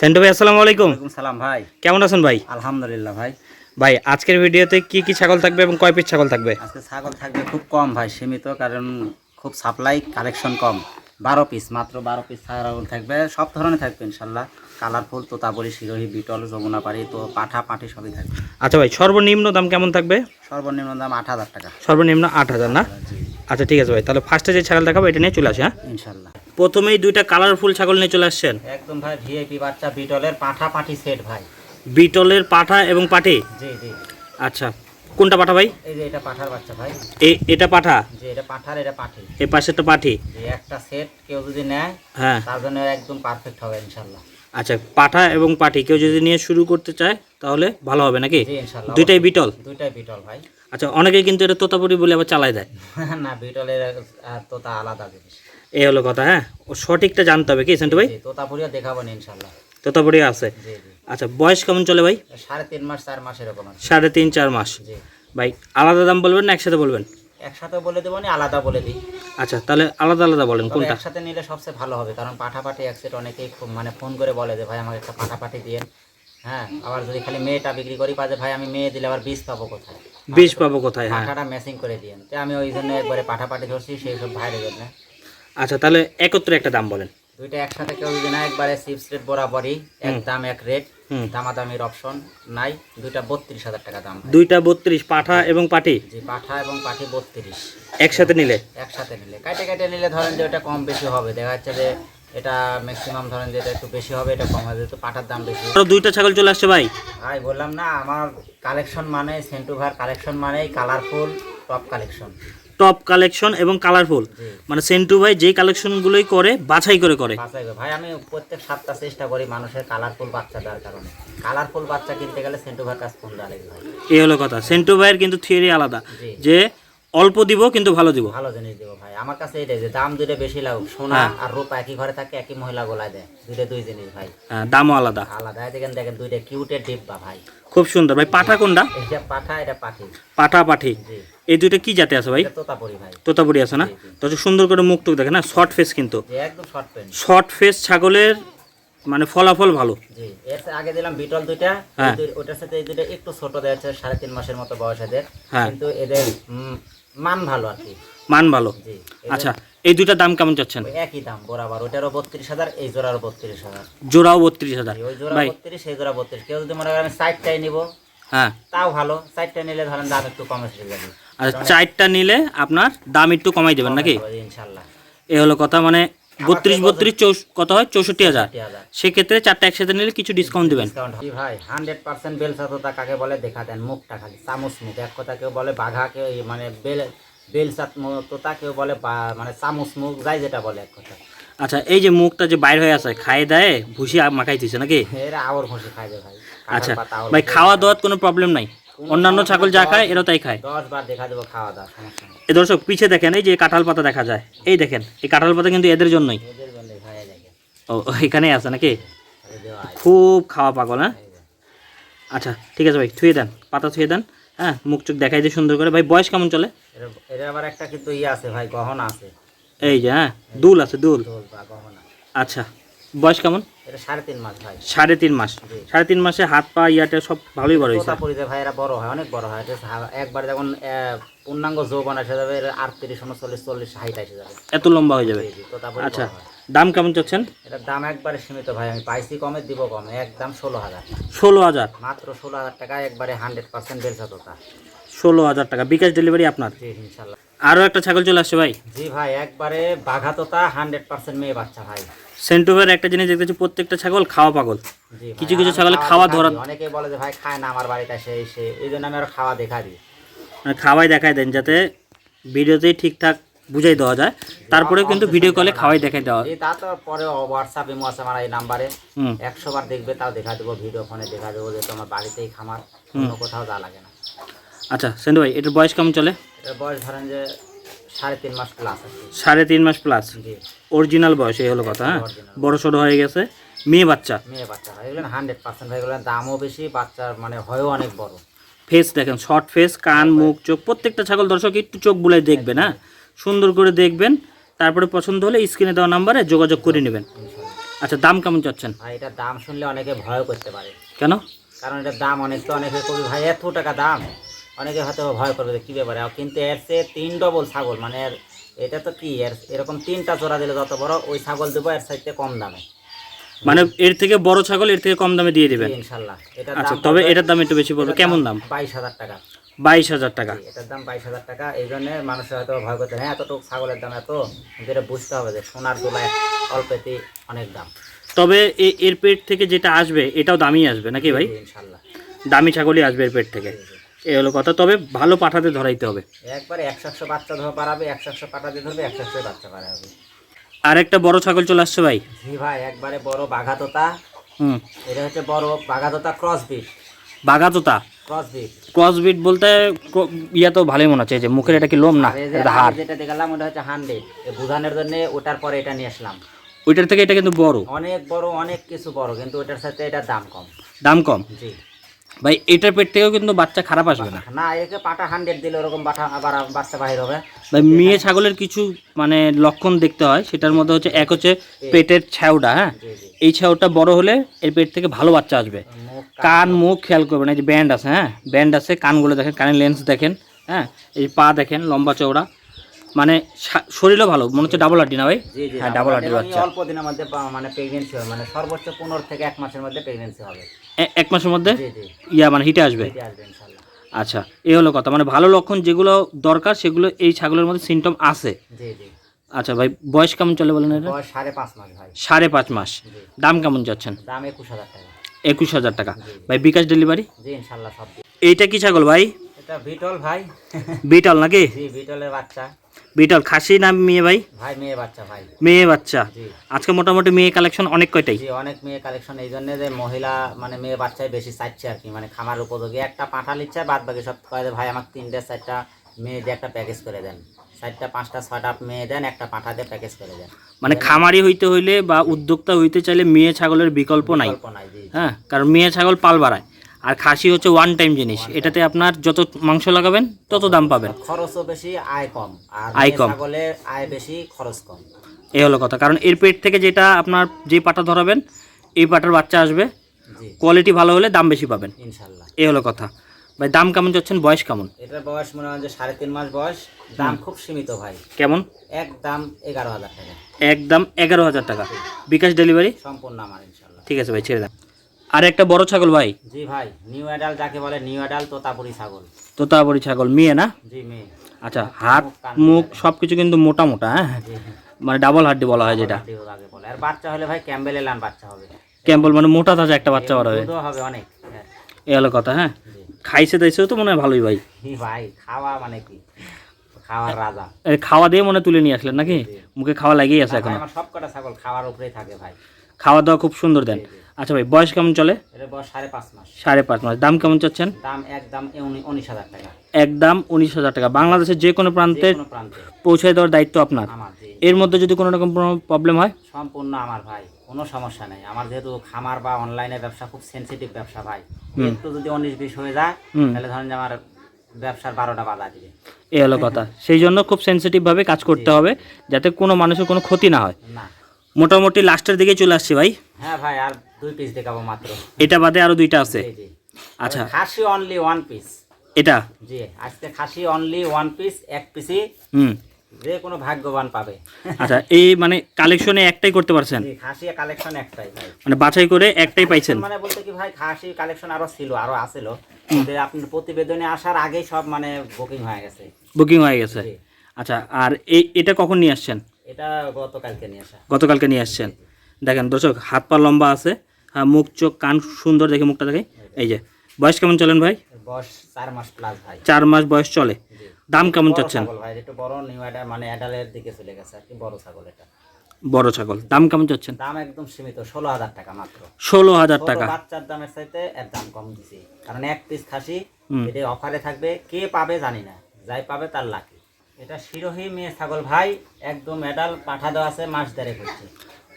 সেন্টু ভাই আসসালামু আলাইকুম। সালাম ভাই। কেমন আছেন ভাই? আলহামদুলিল্লাহ ভাই। ভাই আজকের ভিডিওতে কি কি ছাগল থাকবে এবং কয় পিস ছাগল থাকবে? আজকে ছাগল থাকবে খুব কম ভাই সীমিত কারণ খুব সাপ্লাই কালেকশন কম। বারো পিস মাত্র বারো পিস ছাগল থাকবে সব ধরনের থাকবে ইনশাল্লাহ। কালারফুল তোতাবলি শিরোহী বিটল যমুনাপাড়ি তো পাঠা পাটি সবই থাকবে। আচ্ছা ভাই সর্বনিম্ন দাম কেমন থাকবে? সর্বনিম্ন দাম আট হাজার টাকা। সর্বনিম্ন আট হাজার না? আচ্ছা ঠিক আছে ভাই তাহলে ফার্স্টে যে ছাগল দেখাবো এটা নিয়ে চলে আসে হ্যাঁ? ইনশাল্লাহ। প্রথমেই দুইটা কালারফুল ছাগল নিয়ে চলে আসছেন? একদম ভাই ভিআইপি বাচ্চা বিটলের পাঠা পাটি সেট ভাই। বিটলের পাঠা এবং পাটি জি জি। আচ্ছা কোনটা পাঠা ভাই? এই যে এটা পাঠার বাচ্চা ভাই। এ এটা পাঠা? যে এটা পাঠার এটা পাঠি। এ পাশেরটা পাঠি। যে একটা সেট কেউ যদি নেয় হ্যাঁ। তার জন্য একদম পারফেক্ট হবে ইনশাল্লাহ আচ্ছা পাঠা এবং পাটি কেউ যদি নিয়ে শুরু করতে চায় তাহলে ভালো হবে নাকি? জি দুইটাই বিটল? দুইটাই বিটল ভাই। আচ্ছা অনেকেই কিন্তু এটা তোতাপুরি বলে আবার চালায় দেয়। না বিটলের আর তোতা আলাদা জিনিস। এই হলো কথা হ্যাঁ? ও সঠিকটা জানতে হবে কি সেন্টু ভাই? জি তোতাপুরিও দেখাবো না ইনশাল্লাহ। তোতাপুরি আছে? আচ্ছা বয়স কেমন চলে ভাই? সাড়ে তিন মাস চার মাস এরকম আছে। সাড়ে তিন চার মাস। জি। ভাই আলাদা দাম বলবেন না একসাথে বলবেন? একসাথে বলে দেবো আলাদা বলে দিই। আচ্ছা তাহলে আলাদা আলাদা বলেন কোনটা? একসাথে নিলে সবচেয়ে ভালো হবে কারণ পাঠাপাটি একসেট অনেকেই খুব মানে ফোন করে বলে যে ভাই আমাকে একটা পাঠাপাটি দিয়েন। হ্যাঁ আবার যদি খালি মেয়েটা বিক্রি করি পাচ্ছে ভাই আমি মেয়ে দিলে আবার বীজ পাবো কোথায়? বিষ পাবো কোথায় হ্যাঁ। পাঠাটা ম্যাচিং করে দিয়েন। তো আমি ওই জন্য একবারে পাঠাপাটি ধরছি সেই সব ভাইরে জন্য। আচ্ছা তাহলে একত্রে একটা দাম বলেন। দুইটা একসাথে কেউ যদি না একবারে চিপস রেট বরাবরই এক দাম এক রেট দামাদামির অপশন নাই দুইটা বত্রিশ হাজার টাকা দাম দুইটা বত্রিশ পাঠা এবং পাটি? জি পাঠা এবং পাঠি বত্রিশ। একসাথে নিলে? একসাথে নিলে। কাটে কাটে নিলে ধরেন যে ওটা কম বেশি হবে দেখা যাচ্ছে যে এটা ম্যাক্সিমাম ধরেন যে এটা একটু বেশি হবে এটা কম হবে যেহেতু পাঠার দাম বেশি। আরও দুইটা ছাগল চলে আসছে ভাই। ভাই বললাম না আমার কালেকশন মানে সেন্টুভার কালেকশন মানেই colourful top collection top collection এবং কালারফুল মানে সেন্টু ভাই যেই কালেকশনগুলোই করে বাছাই করে করে। ভাই আমি প্রত্যেক সপ্তাহ চেষ্টা করি মানুষের কালারফুল বাচ্চা দেওয়ার কারণে। কালারফুল বাচ্চা কিনতে গেলে সেন্টু ভার কাজ ফোন দেওয়া ভাই। এই হলো কথা। সেন্টু ভাইয়ের কিন্তু থিওরি আলাদা। যে অল্প দিব কিন্তু ভালো দিব। ভালো জিনিস দেবো ভাই। আমার কাছে এটাই যে দাম দুইটা বেশি লাগুক। সোনা হ্যাঁ। আর রূপা একই ঘরে থাকে একই মহিলা গোলায় দেয়। দুইটা দুই জিনিস ভাই। হ্যাঁ, দামও আলাদা। আলাদা। দেখেন দেখেন দুইটা কিউটের ডিব্বা ভাই। খুব সুন্দর। ভাই পাঠা কোনটা? এটা পাঠা এটা পাঠা পাঠি। জি। এই দুইটা কি জাতে আছে ভাই? তোতাপুরি আছে না। তো সুন্দর করে মুখ টুক দেখে না? শর্ট ফেস কিন্তু। শর্ট ফেস ছাগলের মানে ফলাফল ভালো। আগে দিলাম বিটল দুইটা। হ্যাঁ। ওটার সাথে এই দুইটা একটু ছোট দেওয়া সাড়ে তিন মাসের মতো বয়স এদের। হ্যাঁ। কিন্তু এদের মান ভালো আর কি। মান ভালো? আচ্ছা এই দুইটার দাম কেমন চাচ্ছেন? একই দাম বরাবর। ওটারও বত্রিশ হাজার এই জোড়ারও বত্রিশ হাজার। জোড়াও বত্রিশ হাজার। ওই জোড়া বত্রিশ এই জোড়া বত্রিশ। কেউ যদি মনে করেন সাইডটাই নিব হ্যাঁ। তাও ভালো। সাইডটা নিলে ধরেন দাম একটু কমে যাবে। আচ্ছা চারটা নিলে আপনার দাম একটু কমাই দেবেন নাকি? এই হলো কথা মানে বত্রিশ বত্রিশ চৌষ কত হয়? চৌষট্টি হাজার। সেক্ষেত্রে চারটা একসাথে নিলে কিছু ডিসকাউন্ট দেবেন। ভাই হান্ড্রেড পার্সেন্ট বেল সাততা কাকে বলে? দেখা দেন মুখটা খালি চামচ মুখ। এক কথা কেউ বলে বাঘা কেউ মানে বেল বেল সাত তোতা কেউ বলে মানে চামচ মুখ যাই যেটা বলে এক কথা। আচ্ছা এই যে মুখটা যে বাইর হয়ে আছে খাই দেয় ভুসি মাখাই দিছে নাকি? এরা আওর খাই যায় ভাই। আচ্ছা ভাই খাওয়া দাওয়ার কোনো প্রবলেম নাই? অন্যান্য ছাগল যা খায় এরা তাই খায়। দশ বার দেখা দেবো খাওয়া দাওয়া সমস্যা এ দর্শক পিছে দেখেন এই যে কাঁঠাল পাতা দেখা যায় এই দেখেন এই কাঁঠাল পাতা কিন্তু এদের জন্যই। ও এখানেই আছে নাকি? খুব খাওয়া পাগল হ্যাঁ? আচ্ছা ঠিক আছে ভাই থুয়ে দেন পাতা থুয়ে দেন হ্যাঁ? মুখ চোখ দেখাই দিয়ে সুন্দর করে। ভাই বয়স কেমন চলে? এর- এর আবার একটা কিন্তু ইয়ে আছে ভাই গহনা আছে। এই যে হ্যাঁ দুল আছে দুল। গহনা। আচ্ছা বয়স কেমন? এটা সাড়ে তিন মাস ভাই। সাড়ে তিন মাস। সাড়ে তিন মাসে হাত পা ইয়াটে সব ভালোই বড় হয়েছে। ভাই এরা বড় হয় অনেক বড় হয়। একবার যখন পূর্ণাঙ্গ যৌবন এসে যাবে এর আটত্রিশ উনচল্লিশ চল্লিশ হাইট এসে যাবে। এত লম্বা হয়ে যাবে? আচ্ছা দাম কেমন চাচ্ছেন? এটার দাম একবারে সীমিত ভাই আমি পাইছি কমে দিব কমে একদম ষোলো হাজার। ষোলো হাজার? মাত্র ষোলো হাজার টাকা একবারে হান্ড্রেড পার্সেন্ট বেলসা তোতা। ষোলো হাজার টাকা বিকাশ ডেলিভারি আপনার? ইনশাল্লাহ। আরও একটা ছাগল চলে আসছে ভাই। জি ভাই একবারে বাঘা তোতা হান্ড্রেড পার্সেন্ট মেয়ে বাচ্চা ভাই। সেন্টুভের একটা জিনিস দেখতেছি প্রত্যেকটা ছাগল খাওয়া পাগল। কিছু কিছু ছাগলে খাওয়া ধরা- অনেকে বলে যে ভাই খায় না আমার বাড়িতে এসে এসে এই জন্য আমি আরও খাওয়া দেখা দিই। মানে খাওয়াই দেখাই দেন যাতে ভিডিওতেই ঠিকঠাক বুঝাই দেওয়া যায়। তারপরে কিন্তু ভিডিও কলে খাওয়াই দেখাই দেওয়া এই তা তো পরে হোয়াটসঅ্যাপ ইমো আছে আমার এই নাম্বারে। একশো বার দেখবে তাও দেখা দেবো ভিডিও ফোনে দেখা দেবো যে তোমার বাড়িতেই খামার অন্য কোথাও যা লাগে না। আচ্ছা সেন্টু ভাই এটার বয়স কেমন চলে? এটার বয়স ধরেন যে সাড়ে তিন মাস প্লাস সাড়ে তিন মাস প্লাস অরিজিনাল বয়স এই হলো কথা হ্যাঁ? বড় সড়ো হয়ে গেছে মেয়ে বাচ্চা? মেয়ে বাচ্চা এগুলো হান্ড্রেড পার্সেন্ট ভাই এগুলো দামও বেশি বাচ্চার মানে হয়ও অনেক বড়। ফেস দেখেন শর্ট ফেস কান মুখ চোখ প্রত্যেকটা ছাগল দর্শক একটু চোখ বুলাই দেখবেন হ্যাঁ? সুন্দর করে দেখবেন তারপরে পছন্দ হলে স্ক্রিনে দেওয়া নাম্বারে যোগাযোগ করে নেবেন। আচ্ছা দাম কেমন চাচ্ছেন? ভাই এটার দাম শুনলে অনেকে ভয় করতে পারে। কেন? কারণ এটার দাম অনেক তো অনেকে কবি ভাই এত টাকা দাম? অনেকে হয়তো ভয় করবে যে কী ব্যাপারে কিন্তু এর তিন ডবল ছাগল মানে এর এটা তো কি এর এরকম তিনটা জোড়া দিলে যত বড় ওই ছাগল দেবো এর সাইডে কম দামে। মানে এর থেকে বড় ছাগল এর থেকে কম দামে দিয়ে দিবেন? ইনশাল্লাহ। এটার আচ্ছা তবে এটার দাম একটু বেশি পড়বে কেমন দাম? বাইশ হাজার টাকা। বাইশ হাজার টাকা। এটার দাম বাইশ হাজার টাকা। এই জন্য মানুষের হয়তো ভয় করতে হ্যাঁ এতটুকু ছাগলের দাম এত কিন্তু এটা বুঝতে হবে যে সোনার দোলায় অল্পেতে অনেক দাম। তবে এর পেট থেকে যেটা আসবে এটাও দামি আসবে নাকি ভাই? ইনশাল্লাহ। দামি ছাগলই আসবে এর পেট থেকে। এই হলো কথা। তবে ভালো পাঠাতে ধরাইতে হবে। একবারে একশো একশো বাচ্চা ধরে পারাবে একশো একশো দিয়ে ধরবে একশো একশো বাচ্চা পারাবে আর একটা বড় ছাগল চলে আসছে ভাই। জি ভাই একবারে বড় বাঘাতোতা। হুম। এটা হচ্ছে বড় বাঘাতোতা ক্রস বিট বাগাতোতা ক্রস বিট ক্রস বিট বলতে ইয়া তো ভালোই মনে হচ্ছে যে মুখের এটা কি লোম না? এটা হাড়। যেটা দেখালাম ওটা হচ্ছে হান্ড্রেড বুঝানোর জন্য ওটার পরে এটা নিয়ে আসলাম। ওইটার থেকে এটা কিন্তু বড়। অনেক বড় অনেক কিছু বড় কিন্তু ওটার সাথে এটার দাম কম। দাম কম? জি। ভাই এটার পেট থেকেও কিন্তু বাচ্চা খারাপ আসবে না। না একে পাটা হান্ড্রেড দিলে ওরকম বাটা আবার বাচ্চা বাহির হবে। ভাই মেয়ে ছাগলের কিছু মানে লক্ষণ দেখতে হয় সেটার মধ্যে হচ্ছে এক হচ্ছে পেটের ছাউটা হ্যাঁ? এই ছাউটা বড় হলে এর পেট থেকে ভালো বাচ্চা আসবে। কান। মুখ খেয়াল করবেন এই যে ব্যান্ড আছে হ্যাঁ? ব্যান্ড আছে কানগুলো দেখেন কানের লেন্স দেখেন হ্যাঁ? এই পা দেখেন লম্বা চওড়া। মানে শরীরও ভালো মনে হচ্ছে ডাবল হাড্ডি না ভাই? হ্যাঁ ডাবল এবং বাচ্চা। অল্প দিনের মধ্যে মানে প্রেগনেন্সি হবে মানে সর্বোচ্চ পনেরো থেকে এক মাসের মধ্যে প্রেগনেন্সি হবে। এক মাসের মধ্যে? ইয়া মানে হিটে আসবে? আচ্ছা এই হলো কথা মানে ভালো লক্ষণ যেগুলো দরকার সেগুলো এই ছাগলের মধ্যে সিমটম আছে। জি জি। আচ্ছা ভাই বয়স কেমন চলে বলেন এটা? বয়স সাড়ে পাঁচ মাস ভাই। সাড়ে পাঁচ মাস। দাম কেমন যাচ্ছেন? দাম একুশ হাজার টাকা। একুশ হাজার টাকা। ভাই বিকাশ ডেলিভারি জি ইনশাল্লাহ সব এইটা কি ছাগল ভাই? এটা বিটল ভাই। বিটল নাকি? জি বিটলের বাচ্চা। বিটল খাসি না মেয়ে ভাই? ভাই মেয়ে বাচ্চা ভাই। মেয়ে বাচ্চা। আজকে মোটামুটি মেয়ে কালেকশন অনেক কয়টাই? জি অনেক মেয়ে কালেকশন। এই জন্য যে মহিলা মানে মেয়ে বাচ্চাই বেশি চাইছে আর কি মানে খামার উপযোগী। একটা পাঁঠা নিচ্ছে বাদ বাকি সব কয়ে ভাই আমার তিনটে চারটা মেয়ে দিয়ে একটা প্যাকেজ করে দেন। চারটা পাঁচটা ছয়টা মেয়ে দেন একটা পাঁঠা দিয়ে প্যাকেজ করে দেন। মানে খামারি হইতে হইলে বা উদ্যোক্তা হইতে চাইলে মেয়ে ছাগলের বিকল্প নাই? বিকল্প নাই হ্যাঁ কারণ মেয়ে ছাগল পাল বাড়ায়। আর খাসি হচ্ছে ওয়ান টাইম জিনিস। এটাতে আপনার যত মাংস লাগাবেন তত দাম পাবেন। খরচও বেশি আয় কম। আর আয় কম। আয় বেশি খরচ কম। এই হলো কথা। কারণ এর পেট থেকে যেটা আপনার যে পাটা ধরাবেন এই পাটার বাচ্চা আসবে। কোয়ালিটি ভালো হলে দাম বেশি পাবেন। ইনশাল্লাহ। এই হলো কথা। ভাই দাম কেমন যাচ্ছেন? বয়স কেমন? এটার বয়স মনে হয় যে সাড়ে তিন মাস বয়স। দাম খুব সীমিত ভাই। কেমন? এক দাম এগারো হাজার টাকা। একদম এগারো হাজার টাকা। বিকাশ ডেলিভারি? সম্পূর্ণ আমার ইনশাল্লাহ। ঠিক আছে ভাই ছেড়ে দেন। আর একটা বড় ছাগল ভাই? জি ভাই নিউ অ্যাডাল যাকে বলে নিউ অ্যাডাল তোতাপুরি ছাগল। তোতাবড়ি ছাগল মেয়ে না? জি মেয়ে। আচ্ছা হাত মুখ সবকিছু কিন্তু মোটা মোটা হ্যাঁ? মানে ডাবল হাড্ডি বলা হয় যেটা। আর বাচ্চা হলে ভাই ক্যাম্বেল এলান বাচ্চা হবে। ক্যাম্পল মানে মোটা তাজা একটা বাচ্চা বড় হবে হবে অনেক হ্যাঁ, এই হলো কথা হ্যাঁ? খাইছে দাইছেও তো মনে হয় ভালোই ভাই। ভাই খাওয়া মানে কি? খাওয়ার রাজা। এই খাওয়া দিয়ে মনে তুলে নিয়ে আসলেন নাকি? মুখে খাওয়া লাগিয়ে আছে এখন। আমার সব কটা ছাগল খাওয়ার উপরেই থাকে ভাই। খাওয়া দাওয়া খুব সুন্দর দেন। আচ্ছা ভাই বয়স কেমন চলে? বয়স সাড়ে পাঁচ মাস। সাড়ে পাঁচ মাস। দাম কেমন চাচ্ছেন? দাম একদম উনিশ হাজার টাকা। একদম উনিশ হাজার টাকা। বাংলাদেশের যে কোনো প্রান্তে পৌঁছে দেওয়ার দায়িত্ব আপনার? এর মধ্যে যদি কোনো রকম প্রবলেম হয়? সম্পূর্ণ আমার ভাই কোনো সমস্যা নেই। আমার যেহেতু খামার বা অনলাইনে ব্যবসা খুব সেনসিটিভ ব্যবসা ভাই। একটু যদি উনিশ বিশ হয়ে যায় তাহলে ধরেন যে আমার ব্যবসার বারোটা বাধা দিবে। এ হলো কথা। সেই জন্য খুব সেন্সিটিভভাবে কাজ করতে হবে যাতে কোনো মানুষের কোনো ক্ষতি না হয়। না। মোটামুটি লাস্টের দিকে চলে আসছি ভাই। হ্যাঁ ভাই আর দুই পিস দেখাবো মাত্র। এটা বাদে আরও দুইটা আছে? আচ্ছা। খাসি অনলি ওয়ান পিস এটা? জি আজকে খাসি অনলি ওয়ান পিস এক পিসই হুম। যে কোনো ভাগ্যবান পাবে। আচ্ছা এই মানে কালেকশনে একটাই করতে পারছেন? খাসি কালেকশন একটাই মানে বাছাই করে একটাই পাইছেন? মানে বলতে কি ভাই খাসি কালেকশন আরও ছিল আরও আছিল। আপনার প্রতিবেদনে আসার আগেই সব মানে বুকিং হয়ে গেছে। বুকিং হয়ে গেছে। আচ্ছা আর এই এটা কখন নিয়ে আসছেন? এটা গতকালকে নিয়ে আসা। গতকালকে নিয়ে আসছেন। দেখেন দর্শক হাত পা লম্বা আছে হ্যাঁ মুখ চোখ কান সুন্দর দেখে মুখটা দেখে। এই যে বয়স কেমন চলেন ভাই? চার মাস প্লাস ভাই। চার মাস বয়স চলে। দাম কেমন চাচ্ছেন? ভাই বড় নিউ অ্যাডাল মানে বড় ছাগল দাম কেমন চাচ্ছেন? দাম একদম সীমিত ষোলো হাজার টাকা মাত্র। ষোলো হাজার টাকা। বাচ্চার দামের চাইতে এর দাম কম দিছি। কারণ এক পিস খাসি এটা অফারে থাকবে কে পাবে জানি না। যাই পাবে তার লাকি। এটা শিরোহী মেয়ে ছাগল ভাই একদম এডাল পাঠা দেওয়া আছে মাস দেড়ে করছে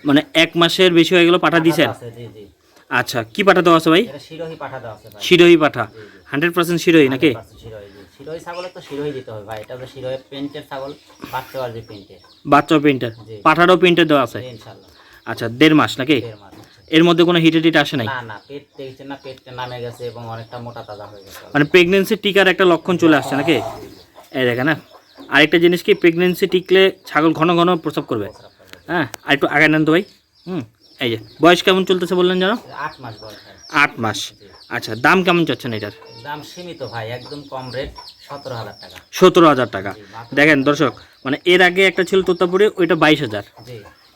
মানে এক মাসের বেশি হয়ে গেল পাঠা জি আচ্ছা কি পাঠা দেওয়া আছে ভাই? শিরোহী পাঠা দেওয়া আছে ভাই। শিরোহী পাঠা। হান্ড্রেড পার্সেন্ট শিরোহী নাকি? 100% শিরোহী ছাগলের তো শিরোহী দিতে হবে ভাই। এটা শিরোহী পেন্টের ছাগল বাচ্চা পেন্টের বাচ্চা। পাঠারও প্রিন্টার দেওয়া আছে? জি, ইনশাল্লাহ। আচ্ছা দেড় মাস নাকি? এর মধ্যে কোনো হিটে টিট আসে নাই? না না পেট দেখছেন না পেটটা নামে গেছে এবং অনেকটা মোটা তাজা হয়ে গেছে। মানে প্রেগনেন্সি টিকার একটা লক্ষণ চলে আসছে নাকি? এই দেখেন না আরেকটা জিনিস কি প্রেগনেন্সি টিকলে ছাগল ঘন ঘন প্রসব করবে? হ্যাঁ আর একটু আগে নেন তো ভাই। হুম। এই যে বয়স কেমন চলতেছে বললেন জানো আট মাস বয়স আট মাস। আচ্ছা দাম কেমন চাচ্ছেন এটার? দাম সীমিত ভাই একদম কম রেট সতেরো হাজার টাকা। সতেরো হাজার টাকা। দেখেন দর্শক মানে এর আগে একটা ছিল তোতাপুরি ওইটা বাইশ হাজার।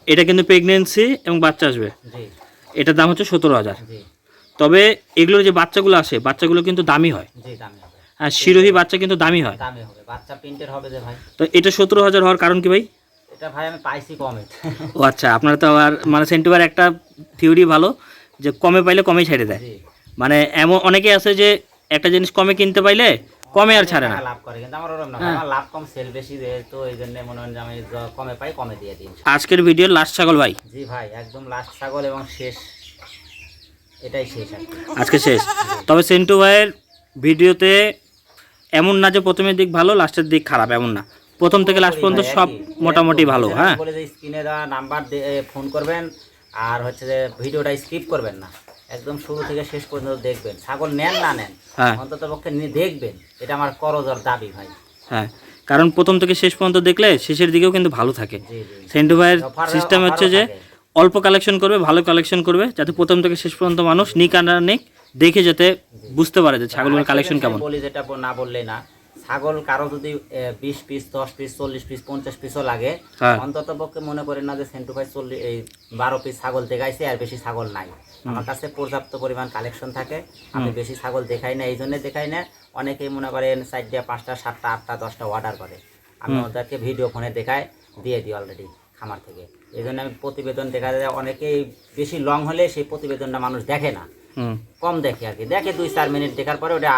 এটা কিন্তু প্রেগনেন্সি এবং বাচ্চা আসবে। এটার দাম হচ্ছে সতেরো হাজার। তবে এগুলোর যে বাচ্চাগুলো আসে বাচ্চাগুলো কিন্তু দামি হয়। দামি শিরোহী বাচ্চা কিন্তু দামি হয়। দামি হবে বাচ্চা প্রিন্টের হবে যে ভাই। তো এটা সতেরো হাজার হওয়ার কারণ কি ভাই? এটা ভাই আমি পাইছি কমে। ও আচ্ছা আপনারা তো আবার মানে সেন্টিবার একটা থিওরি ভালো যে কমে পাইলে কমে ছেড়ে দেয়। মানে এমন অনেকে আছে যে একটা জিনিস কমে কিনতে পাইলে কমে আর ছাড়ে না। লাভ করে কিন্তু আমার ওরকম না। হ্যাঁ। আমার লাভ কম সেল বেশি যেহেতু এই জন্য মনে হয় আমি কমে পাই কমে দিয়ে দিই আজকের ভিডিওর লাস্ট ছাগল ভাই? জি ভাই একদম লাস্ট ছাগল এবং শেষ। এটাই শেষ আজকে শেষ। তবে সেন্টু ভাইয়ের ভিডিওতে এমন না যে প্রথমের দিক ভালো লাস্টের দিক খারাপ এমন না। প্রথম থেকে লাস্ট পর্যন্ত সব মোটামুটি ভালো হ্যাঁ। বলে যে স্ক্রিনে দেওয়া নাম্বার ফোন করবেন। আর হচ্ছে যে ভিডিওটা স্কিপ করবেন না। একদম শুরু থেকে শেষ পর্যন্ত দেখবেন। ছাগল নেন না নেন হ্যাঁ। অন্তত পক্ষে দেখবেন। এটা আমার করজোর দাবি ভাই। হ্যাঁ কারণ প্রথম থেকে শেষ পর্যন্ত দেখলে শেষের দিকেও কিন্তু ভালো থাকে। সেন্টু ভাইয়ের সিস্টেম হচ্ছে যে অল্প কালেকশন করবে ভালো কালেকশন করবে যাতে প্রথম থেকে শেষ পর্যন্ত মানুষ নিক আর নিক দেখে যাতে বুঝতে পারে যে ছাগলের কালেকশন কেমন। বলি যেটা না বললে না ছাগল কারও যদি বিশ পিস দশ পিস চল্লিশ পিস পঞ্চাশ পিসও লাগে হ্যাঁ। অন্তত পক্ষে মনে করেন না যে সেন্টু ভাই চল্লিশ এই বারো পিস ছাগল দেখাইছে আর বেশি ছাগল নাই। আমার কাছে পর্যাপ্ত পরিমাণ কালেকশন থাকে আমি বেশি ছাগল দেখাই না এই জন্য দেখাই না। অনেকেই মনে করেন চারটা পাঁচটা সাতটা আটটা দশটা অর্ডার করে। আমি ওদেরকে ভিডিও ফোনে দেখায় দিয়ে দিই অলরেডি খামার থেকে। এই জন্য আমি প্রতিবেদন দেখা যায় অনেকেই বেশি লং হলে সেই প্রতিবেদনটা মানুষ দেখে না। কম দেখে আর কি। দেখে দুই চার মিনিট দেখার পরে ওটা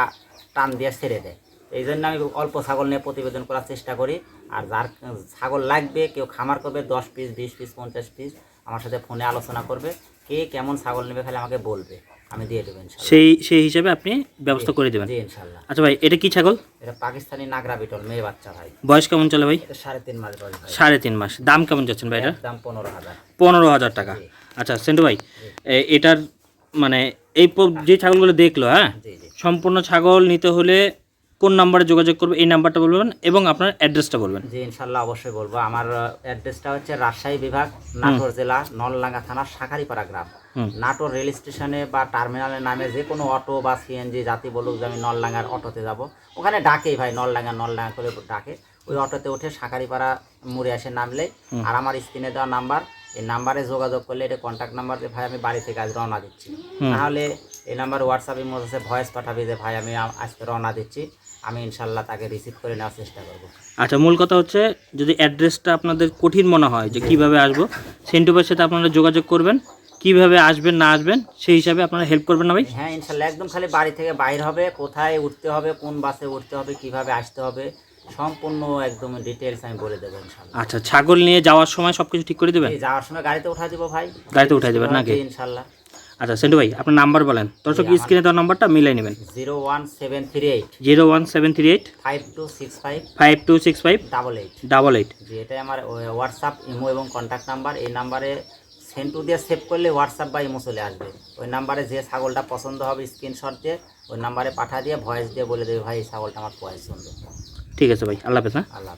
টান দিয়ে ছেড়ে দেয়। এই জন্য আমি অল্প ছাগল নিয়ে প্রতিবেদন করার চেষ্টা করি। আর যার ছাগল লাগবে কেউ খামার করবে দশ পিস বিশ পিস পঞ্চাশ পিস আমার সাথে ফোনে আলোচনা করবে কে কেমন ছাগল নেবে খালি আমাকে বলবে আমি দিয়ে দেবেন সেই সেই হিসাবে আপনি ব্যবস্থা করে দেবেন? জি ইনশাল্লাহ। আচ্ছা ভাই এটা কি ছাগল? এটা পাকিস্তানি নাগরা বিটল মেয়ে বাচ্চা ভাই। বয়স কেমন চলে ভাই? সাড়ে তিন মাস বয়স সাড়ে তিন মাস। দাম কেমন যাচ্ছেন ভাই এটা দাম পনেরো হাজার। পনেরো হাজার টাকা। আচ্ছা সেন্টু ভাই এটার মানে এই যে ছাগলগুলো দেখল হ্যাঁ? সম্পূর্ণ ছাগল নিতে হলে কোন নাম্বারে যোগাযোগ করবে এই নাম্বারটা বলবেন এবং আপনার অ্যাড্রেসটা বলবেন। জি ইনশাল্লাহ অবশ্যই বলব। আমার অ্যাড্রেসটা হচ্ছে রাজশাহী বিভাগ নাটোর জেলা নললাঙ্গা থানা শাখারিপাড়া গ্রাম। নাটোর রেল স্টেশনে বা টার্মিনালের নামে যে কোনো অটো বা সিএনজি জাতি বলুক যে আমি নললাঙ্গার অটোতে যাব। ওখানে ডাকেই ভাই নললাঙ্গা নললাঙ্গা করে ডাকে। ওই অটোতে উঠে শাখারিপাড়া মুড়ে এসে নামলে আর আমার স্ক্রিনে দেওয়া নাম্বার এই নাম্বারে যোগাযোগ করলে এটা কন্ট্যাক্ট নাম্বার যে ভাই আমি বাড়ি থেকে আজ রওনা দিচ্ছি। তাহলে এই নাম্বার হোয়াটসঅ্যাপের মধ্যে ভয়েস পাঠাবি যে ভাই আমি আজকে রওনা দিচ্ছি। আমি ইনশাল্লাহ তাকে রিসিভ করে নেওয়ার চেষ্টা করব। আচ্ছা মূল কথা হচ্ছে যদি অ্যাড্রেসটা আপনাদের কঠিন মনে হয় যে কীভাবে আসব সেন্টু ভাইয়ের সাথে আপনারা যোগাযোগ করবেন কীভাবে আসবেন না আসবেন সেই হিসাবে আপনারা হেল্প করবেন না ভাই? হ্যাঁ ইনশাল্লাহ একদম খালি বাড়ি থেকে বাইর হবে কোথায় উঠতে হবে কোন বাসে উঠতে হবে কীভাবে আসতে হবে সম্পূর্ণ একদম ডিটেলস আমি বলে দেবো ইনশাল্লাহ। আচ্ছা ছাগল নিয়ে যাওয়ার সময় সব কিছু ঠিক করে দেবেন? যাওয়ার সময় গাড়িতে উঠা দিব ভাই। গাড়িতে উঠাই দেবেন নাকি? ইনশাল্লাহ। আচ্ছা সেন্টু ভাই আপনার নাম্বার বলেন। দর্শক স্ক্রিনে দেওয়ার নাম্বারটা মিলাই নেবেন। Zero one seven three eight. Zero one seven three eight. Five two six five. Five two six five. Double eight. Double eight. জি এটাই আমার হোয়াটসঅ্যাপ ইমো এবং কন্ট্যাক্ট নাম্বার। এই নাম্বারে সেন্টু দিয়ে সেভ করলে হোয়াটসঅ্যাপ বা ইমো চলে আসবে। ওই নাম্বারে যে ছাগলটা পছন্দ হবে স্ক্রিনশট দিয়ে ওই নাম্বারে পাঠা দিয়ে ভয়েস দিয়ে বলে দেবে ভাই এই ছাগলটা আমার পছন্দ ঠিক আছে ভাই আল্লাহ হাফেজ হ্যাঁ? আল্লাহ